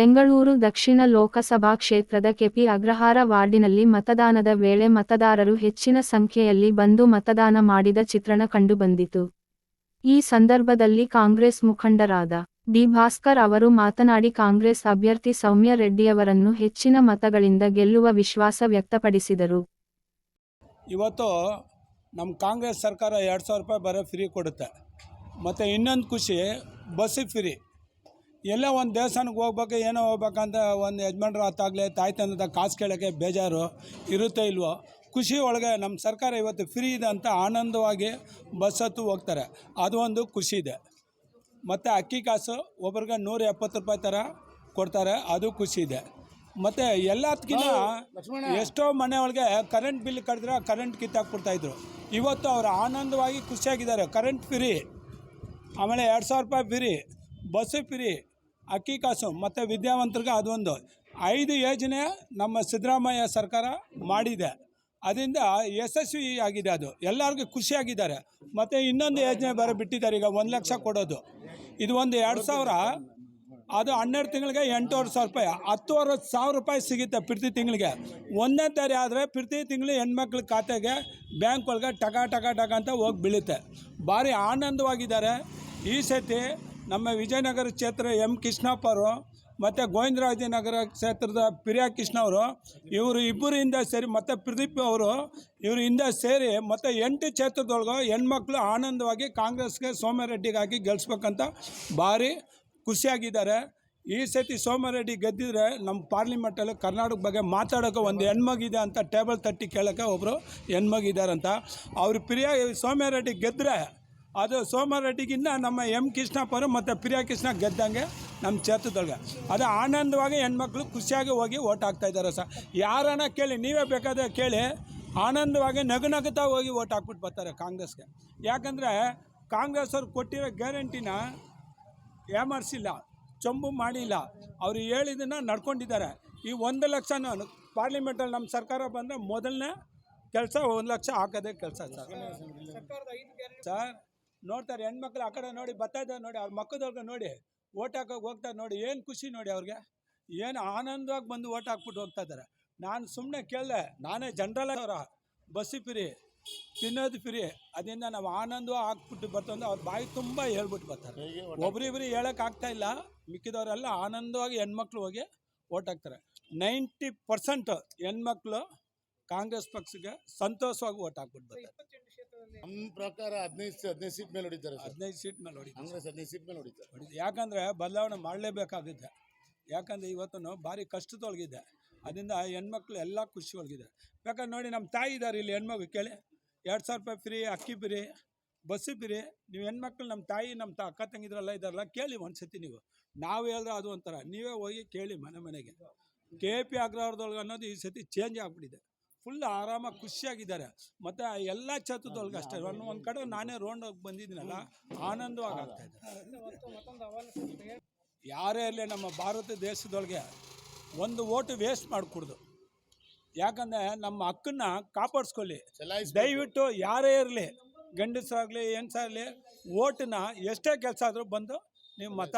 ಬೆಂಗಳೂರು ದಕ್ಷಿಣ ಲೋಕಸಭಾ ಕ್ಷೇತ್ರದ ಕೆಪಿ ಅಗ್ರಹಾರ ವಾರ್ಡಿನಲ್ಲಿ ಮತದಾನದ ವೇಳೆ ಮತದಾರರು ಹೆಚ್ಚಿನ ಸಂಖ್ಯೆಯಲ್ಲಿ ಬಂದು ಮತದಾನ ಮಾಡಿದ ಚಿತ್ರಣ ಕಂಡುಬಂದಿತು. ಈ ಸಂದರ್ಭದಲ್ಲಿ ಕಾಂಗ್ರೆಸ್ ಮುಖಂಡರಾದ ಡಿ ಭಾಸ್ಕರ್ ಅವರು ಮಾತನಾಡಿ, ಕಾಂಗ್ರೆಸ್ ಅಭ್ಯರ್ಥಿ ಸೌಮ್ಯ ರೆಡ್ಡಿಯವರನ್ನು ಹೆಚ್ಚಿನ ಮತಗಳಿಂದ ಗೆಲ್ಲುವ ವಿಶ್ವಾಸ ವ್ಯಕ್ತಪಡಿಸಿದರು. ಇವತ್ತು ನಮ್ಮ ಕಾಂಗ್ರೆಸ್ ಸರ್ಕಾರ ಎರಡು ಸಾವಿರ ರೂಪಾಯಿ ಬರೋ ಫ್ರೀ ಕೊಡುತ್ತೆ. ಮತ್ತು ಇನ್ನೊಂದು ಖುಷಿ ಬಸ್ಸಿಗೆ ಫ್ರೀ. ಎಲ್ಲೋ ಒಂದು ದೇವಸ್ಥಾನಕ್ಕೆ ಹೋಗ್ಬೇಕು ಏನೋ ಹೋಗ್ಬೇಕಂತ ಒಂದು ಯಜಮಾನ್ರು ಹತ್ತಾಗಲಿ ತಾಯಿ ತಂದದ ಕಾಸು ಕೇಳೋಕ್ಕೆ ಬೇಜಾರು ಇರುತ್ತೆ ಇಲ್ವೋ ಖುಷಿ ಒಳಗೆ ನಮ್ಮ ಸರ್ಕಾರ ಇವತ್ತು ಫ್ರೀ ಇದೆ ಅಂತ ಆನಂದವಾಗಿ ಬಸ್ ಹತ್ತು ಹೋಗ್ತಾರೆ. ಅದು ಒಂದು ಖುಷಿ ಇದೆ. ಮತ್ತು ಅಕ್ಕಿ ಕಾಸು ಒಬ್ರಿಗೆ ನೂರ ಎಪ್ಪತ್ತು ರೂಪಾಯಿ ಥರ ಕೊಡ್ತಾರೆ ಅದು ಖುಷಿ ಇದೆ. ಮತ್ತು ಎಲ್ಲದಕ್ಕಿಂತ ಎಷ್ಟೋ ಮನೆ ಒಳಗೆ ಕರೆಂಟ್ ಬಿಲ್ ಕಟ್ಟಿದ್ರೆ ಕರೆಂಟ್ ಕಿತ್ತಾಕ್ಬಿಡ್ತಾಯಿದ್ರು ಇವತ್ತು ಅವರು ಆನಂದವಾಗಿ ಖುಷಿಯಾಗಿದ್ದಾರೆ. ಕರೆಂಟ್ ಫ್ರೀ ಆಮೇಲೆ ಎರಡು ಸಾವಿರ ರೂಪಾಯಿ ಫ್ರೀ ಬಸ್ಸು ಫ್ರೀ ಅಕ್ಕಿ ಕಾಸು ಮತ್ತು ವಿದ್ಯಾವಂತರಿಗೆ ಅದೊಂದು. ಐದು ಯೋಜನೆ ನಮ್ಮ ಸಿದ್ದರಾಮಯ್ಯ ಸರ್ಕಾರ ಮಾಡಿದೆ. ಅದರಿಂದ ಯಶಸ್ವಿ ಆಗಿದೆ ಅದು. ಎಲ್ಲರಿಗೂ ಖುಷಿಯಾಗಿದ್ದಾರೆ. ಮತ್ತು ಇನ್ನೊಂದು ಯೋಜನೆ ಬೇರೆ ಬಿಟ್ಟಿದ್ದಾರೆ. ಈಗ ಒಂದು ಲಕ್ಷ ಕೊಡೋದು. ಇದು ಒಂದು ಎರಡು ಸಾವಿರ. ಅದು ಹನ್ನೆರಡು ತಿಂಗಳಿಗೆ ಎಂಟುವರೆ ಸಾವಿರ ರೂಪಾಯಿ. ಹತ್ತುವರೆ ಸಾವಿರ ರೂಪಾಯಿ ಸಿಗುತ್ತೆ ಪ್ರತಿ ತಿಂಗಳಿಗೆ. ಒಂದನೇ ತಾರಿ ಆದರೆ ಪ್ರತಿ ತಿಂಗಳು ಹೆಣ್ಮಕ್ಳ ಖಾತೆಗೆ ಬ್ಯಾಂಕ್ ಒಳಗೆ ಟಕ ಟಕ ಟಕ ಅಂತ ಹೋಗಿ ಬೀಳುತ್ತೆ. ಭಾರಿ ಆನಂದವಾಗಿದ್ದಾರೆ. ಈ ಸತಿ ನಮ್ಮ ವಿಜಯನಗರ ಕ್ಷೇತ್ರ ಎಂ ಕೃಷ್ಣಪ್ಪ ಅವರು ಮತ್ತು ಗೋವಿಂದರಾಜನಗರ ಕ್ಷೇತ್ರದ ಪ್ರಿಯ ಕೃಷ್ಣ ಅವರು, ಇವರು ಇಬ್ಬರಿಂದ ಸೇರಿ ಮತ್ತು ಪ್ರದೀಪ್ ಅವರು, ಇವರು ಹಿಂದೆ ಸೇರಿ ಮತ್ತು ಎಂಟು ಕ್ಷೇತ್ರದೊಳಗೆ ಹೆಣ್ಮಕ್ಳು ಆನಂದವಾಗಿ ಕಾಂಗ್ರೆಸ್ಗೆ ಸೋಮರೆಡ್ಡಿಗಾಗಿ ಗೆಲ್ಲಿಸ್ಬೇಕಂತ ಭಾರಿ ಖುಷಿಯಾಗಿದ್ದಾರೆ. ಈ ಸತಿ ಸೋಮರೆಡ್ಡಿ ಗೆದ್ದಿದ್ರೆ ನಮ್ಮ ಪಾರ್ಲಿಮೆಂಟಲ್ಲಿ ಕರ್ನಾಟಕ ಬಗ್ಗೆ ಮಾತಾಡೋಕೆ ಒಂದು ಹೆಣ್ಮಗಿದೆ ಅಂತ ಟೇಬಲ್ ತಟ್ಟಿ ಕೇಳೋಕ್ಕೆ ಒಬ್ಬರು ಹೆಣ್ಮಗಿದ್ದಾರಂತ. ಅವ್ರ ಪ್ರಿಯ ಸೋಮರೆಡ್ಡಿ ಗೆದ್ದರೆ ಅದು ಸೋಮರೆಡ್ಡಿಗಿಂತ ನಮ್ಮ ಎಂ ಕೃಷ್ಣಪ್ಪರು ಮತ್ತು ಪ್ರಿಯಾ ಕೃಷ್ಣ ಗೆದ್ದಂಗೆ ನಮ್ಮ ಕ್ಷೇತ್ರದೊಳಗೆ. ಅದು ಆನಂದವಾಗಿ ಹೆಣ್ಮಕ್ಳು ಖುಷಿಯಾಗಿ ಹೋಗಿ ಓಟ್ ಹಾಕ್ತಾ ಇದ್ದಾರೆ ಸರ್. ಯಾರನ್ನ ಕೇಳಿ ನೀವೇ ಬೇಕಾದ್ರೆ ಕೇಳಿ ಆನಂದವಾಗಿ ನಗು ನಗುತ್ತಾ ಹೋಗಿ ಓಟ್ ಹಾಕ್ಬಿಟ್ಟು ಬರ್ತಾರೆ ಕಾಂಗ್ರೆಸ್ಗೆ. ಯಾಕಂದರೆ ಕಾಂಗ್ರೆಸ್ ಅವ್ರು ಕೊಟ್ಟಿರೋ ಗ್ಯಾರಂಟಿನ ಏಮರ್ಸಿಲ್ಲ ಚೊಂಬು ಮಾಡಿಲ್ಲ. ಅವರು ಹೇಳಿದ್ದನ್ನು ನಡ್ಕೊಂಡಿದ್ದಾರೆ. ಈ ಒಂದು ಲಕ್ಷನ ಪಾರ್ಲಿಮೆಂಟಲ್ಲಿ ನಮ್ಮ ಸರ್ಕಾರ ಬಂದರೆ ಮೊದಲನೇ ಕೆಲಸ ಒಂದು ಲಕ್ಷ ಹಾಕೋದೇ ಕೆಲಸ ಸರ್. ಸರ್ ನೋಡ್ತಾರೆ ಹೆಣ್ಮಕ್ಳು ಆ ಕಡೆ ನೋಡಿ ಬರ್ತಾ ಇದ್ದಾರೆ ನೋಡಿ ಅವ್ರ ಮಕ್ಕದವ್ರಿಗೆ ನೋಡಿ ಓಟ್ ಹಾಕೋಕೆ ಹೋಗ್ತಾರೆ ನೋಡಿ ಏನು ಖುಷಿ ನೋಡಿ ಅವ್ರಿಗೆ. ಏನು ಆನಂದವಾಗಿ ಬಂದು ಓಟ್ ಹಾಕ್ಬಿಟ್ಟು ಹೋಗ್ತಾ ಇದ್ದಾರೆ. ನಾನು ಸುಮ್ಮನೆ ಕೇಳಿದೆ ನಾನೇ ಜನರಲ್ ಅವರ ಬಸ್ಸಿ ಫ್ರೀ ತಿನ್ನೋದು ಫ್ರೀ ಅದರಿಂದ ನಾವು ಆನಂದವಾಗಿ ಹಾಕ್ಬಿಟ್ಟು ಬರ್ತಂದ್ರೆ ಅವ್ರ ಬಾಯಿ ತುಂಬ ಹೇಳ್ಬಿಟ್ಟು ಬರ್ತಾರೆ. ಒಬ್ರಿಬ್ರಿ ಹೇಳೋಕ್ಕಾಗ್ತಾ ಆಗ್ತಾ ಇಲ್ಲ ಮಿಕ್ಕಿದವರೆಲ್ಲ ಆನಂದವಾಗಿ ಹೆಣ್ಮಕ್ಳು ಹೋಗಿ ಓಟ್ ಹಾಕ್ತಾರೆ. ನೈಂಟಿ ಪರ್ಸೆಂಟ್ ಹೆಣ್ಮಕ್ಳು ಕಾಂಗ್ರೆಸ್ ಪಕ್ಷಕ್ಕೆ ಸಂತೋಷವಾಗಿ ಓಟ್ ಹಾಕ್ಬಿಟ್ಟು ನಮ್ಮ ಪ್ರಕಾರ ಹದಿನೈದು ಹದಿನೈದು ಸೀಟ್ ಮೇಲೆ ಹೊಡಿತಾರೆ ಸರ್. ಹದಿನೈದು ಸೀಟ್ ಮೇಲೆ ಹೊಡಿ ಕಾಂಗ್ರೆಸ್ ಹದಿನೈದು ಸೀಟ್ ಮೇಲೆ ಹೊಡಿತಾರೆ. ಹೊಡಿತು. ಯಾಕಂದ್ರೆ ಬದಲಾವಣೆ ಮಾಡಲೇಬೇಕಾಗುತ್ತೆ ಯಾಕಂದ್ರೆ ಇವತ್ತು ಭಾರಿ ಕಷ್ಟದೊಳಗಿದೆ. ಅದರಿಂದ ಹೆಣ್ಮಕ್ಳು ಎಲ್ಲ ಖುಷಿ ಒಳಗಿದೆ ಯಾಕಂದ್ರೆ ನೋಡಿ ನಮ್ಮ ತಾಯಿ ಇದ್ದಾರೆ ಇಲ್ಲಿ ಹೆಣ್ಮಗು ಕೇಳಿ. ಎರಡು ಸಾವಿರ ರೂಪಾಯಿ ಫ್ರೀ ಅಕ್ಕಿ ಫ್ರೀ ಬಸ್ಸು ಫ್ರೀ. ನೀವು ಹೆಣ್ಮಕ್ಳು ನಮ್ಮ ತಾಯಿ ನಮ್ಮ ತ ಅಕ್ಕ ತಂಗಿದ್ರೆಲ್ಲ ಇದ್ದಾರಲ್ಲ ಕೇಳಿ ಒಂದ್ಸತಿ ನೀವು. ನಾವು ಹೇಳಿದ್ರೆ ಅದು ಒಂಥರ. ನೀವೇ ಹೋಗಿ ಕೇಳಿ ಮನೆ ಮನೆಗೆ. ಕೆ ಪಿ ಆಗ್ರಹದೊಳಗೆ ಅನ್ನೋದು ಈ ಸತಿ ಚೇಂಜ್ ಆಗಿಬಿಟ್ಟಿದೆ. ಫುಲ್ ಆರಾಮಾಗಿ ಖುಷಿಯಾಗಿದ್ದಾರೆ. ಮತ್ತೆ ಎಲ್ಲ ಛತ್ರದೊಳಗೆ ಅಷ್ಟೇ. ಒಂದು ಒಂದು ಕಡೆ ನಾನೇ ರೌಂಡ್ ಹೋಗಿ ಬಂದಿದ್ದೀನಲ್ಲ ಆನಂದವಾಗಿ ಆಗ್ತಾ ಇದೆ. ಯಾರೇ ಇರಲಿ ನಮ್ಮ ಭಾರತ ದೇಶದೊಳಗೆ ಒಂದು ಓಟು ವೇಸ್ಟ್ ಮಾಡಿಕೊಡ್ದು. ಯಾಕಂದರೆ ನಮ್ಮ ಹಕ್ಕನ್ನ ಕಾಪಾಡಿಸ್ಕೊಳ್ಳಿ. ದಯವಿಟ್ಟು ಯಾರೇ ಇರಲಿ ಗಂಡಸರಾಗಲಿ ಹೆಣ್ಸಾಗಲಿ ಓಟನ್ನ ಎಷ್ಟೇ ಕೆಲಸ ಆದರೂ ಬಂದು ನೀವು ಮತ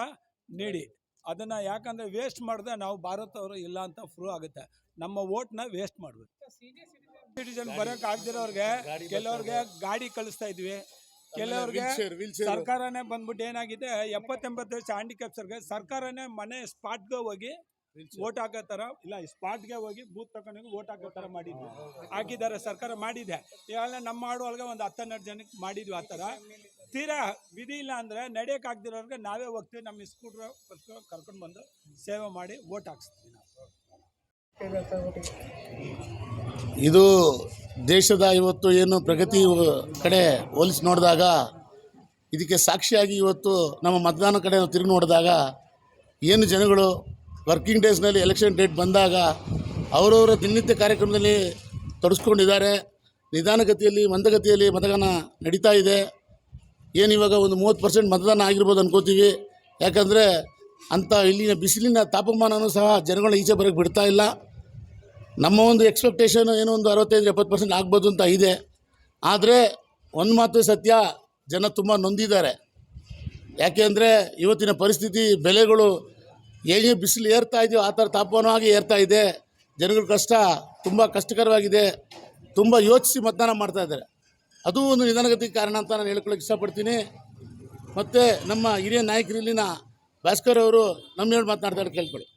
ನೀಡಿ. ಅದನ್ನು ಯಾಕಂದರೆ ವೇಸ್ಟ್ ಮಾಡಿದ್ರೆ ನಾವು ಭಾರತವರು ಇಲ್ಲ ಅಂತ ಪ್ರೂವ್ ಆಗುತ್ತೆ. ನಮ್ಮ ಓಟ್ನ ವೇಸ್ಟ್ ಮಾಡಬೇಕು. ಸಿಟಿಜನ್ ಬರೋಕೆ ಆಗದಿರೋರಿಗೆ ಕೆಲವ್ರಿಗೆ ಗಾಡಿ ಕಳಿಸ್ತಾ ಇದ್ವಿ. ಕೆಲವ್ರಿಗೆ. ಸರ್ಕಾರನೇ ಬಂದ್ಬಿಟ್ಟು ಏನಾಗಿದೆ ಎಪ್ಪತ್ತೆಂಬತ್ತು ವರ್ಷ ಹ್ಯಾಂಡಿಕ್ಯಾಪ್ಸರ್ಗೆ ಸರ್ಕಾರನೇ ಮನೆ ಸ್ಪಾಟ್ಗೆ ಹೋಗಿ ಓಟ್ ಹಾಕೋ ಥರ ಇಲ್ಲ ಸ್ಪಾಟ್ಗೆ ಹೋಗಿ ಬೂತ್ ತಗೊಂಡೋಗಿ ಓಟ್ ಹಾಕೋ ಥರ ಮಾಡಿದ್ವಿ. ಹಾಕಿದ್ದಾರೆ ಸರ್ಕಾರ ಮಾಡಿದೆ. ಇವಾಗ ನಮ್ಮ ಒಳಗೆ ಒಂದು ಹತ್ತೆರಡು ಜನಕ್ಕೆ ಮಾಡಿದ್ವಿ ಆ ಥರ ತೀರಾ ವಿಧಿ ಇಲ್ಲ ಅಂದರೆ ನಡೆಯೋಕ್ಕಾಗ್ದಿರೋರ್ಗೆ ನಾವೇ ಹೋಗ್ತೀವಿ. ನಮ್ಮ ಸ್ಕೂಟ್ರ್ ಕರ್ಕೊಂಡು ಬಂದು ಸೇವೆ ಮಾಡಿ ಓಟ್ ಹಾಕ್ಸ್ತೀವಿ ಇದು ದೇಶದ ಇವತ್ತು ಏನು ಪ್ರಗತಿ ಕಡೆ ಹೋಲಿಸಿ ನೋಡಿದಾಗ, ಇದಕ್ಕೆ ಸಾಕ್ಷಿಯಾಗಿ ಇವತ್ತು ನಮ್ಮ ಮತದಾನ ಕಡೆ ನಾವು ತಿರುಗಿ ನೋಡಿದಾಗ, ಏನು ಜನಗಳು ವರ್ಕಿಂಗ್ ಡೇಸ್ನಲ್ಲಿ ಎಲೆಕ್ಷನ್ ಡೇಟ್ ಬಂದಾಗ ಅವರವರ ದಿನನಿತ್ಯ ಕಾರ್ಯಕ್ರಮದಲ್ಲಿ ತೊಡಸ್ಕೊಂಡಿದ್ದಾರೆ ನಿಧಾನಗತಿಯಲ್ಲಿ, ಮಂದಗತಿಯಲ್ಲಿ ಮತದಾನ ನಡೀತಾ ಇದೆ. ಏನು ಇವಾಗ ಒಂದು ಮೂವತ್ತು ಪರ್ಸೆಂಟ್ ಮತದಾನ ಆಗಿರ್ಬೋದು ಅನ್ಕೋತೀವಿ. ಯಾಕಂದರೆ ಅಂಥ ಇಲ್ಲಿನ ಬಿಸಿಲಿನ ತಾಪಮಾನವೂ ಸಹ ಜನಗಳ ಈಚೆ ಬರೋಕ್ಕೆ ಬಿಡ್ತಾ ಇಲ್ಲ. ನಮ್ಮ ಒಂದು ಎಕ್ಸ್ಪೆಕ್ಟೇಷನ್ ಏನೋ ಒಂದು ಅರವತ್ತೈದು ಎಪ್ಪತ್ತು ಪರ್ಸೆಂಟ್ ಆಗ್ಬೋದು ಅಂತ ಇದೆ. ಆದರೆ ಒಂದು ಮಾತು ಸತ್ಯ, ಜನ ತುಂಬ ನೊಂದಿದ್ದಾರೆ. ಯಾಕೆ ಅಂದರೆ ಇವತ್ತಿನ ಪರಿಸ್ಥಿತಿ, ಬೆಲೆಗಳು ಏನೇ ಬಿಸಿಲು ಏರ್ತಾ ಇದೆಯೋ ಆ ಥರ ತಾಪಮಾನವಾಗಿ ಏರ್ತಾ ಇದೆ. ಜನಗಳ ಕಷ್ಟ ತುಂಬ ಕಷ್ಟಕರವಾಗಿದೆ. ತುಂಬ ಯೋಚಿಸಿ ಮತದಾನ ಮಾಡ್ತಾ ಇದ್ದಾರೆ. ಅದು ಒಂದು ನಿಧಾನಗತಿಗೆ ಕಾರಣ ಅಂತ ನಾನು ಹೇಳ್ಕೊಳ್ಳೋಕೆ ಇಷ್ಟಪಡ್ತೀನಿ. ಮತ್ತು ನಮ್ಮ ಹಿರಿಯ ನಾಯಕರಲ್ಲಿನ ಭಾಸ್ಕರ್ ಅವರು ನಮ್ಮ ಹೇಳಿ ಮಾತನಾಡ್ತಾರೆ ಕೇಳ್ಕೊಳ್ಳಿ.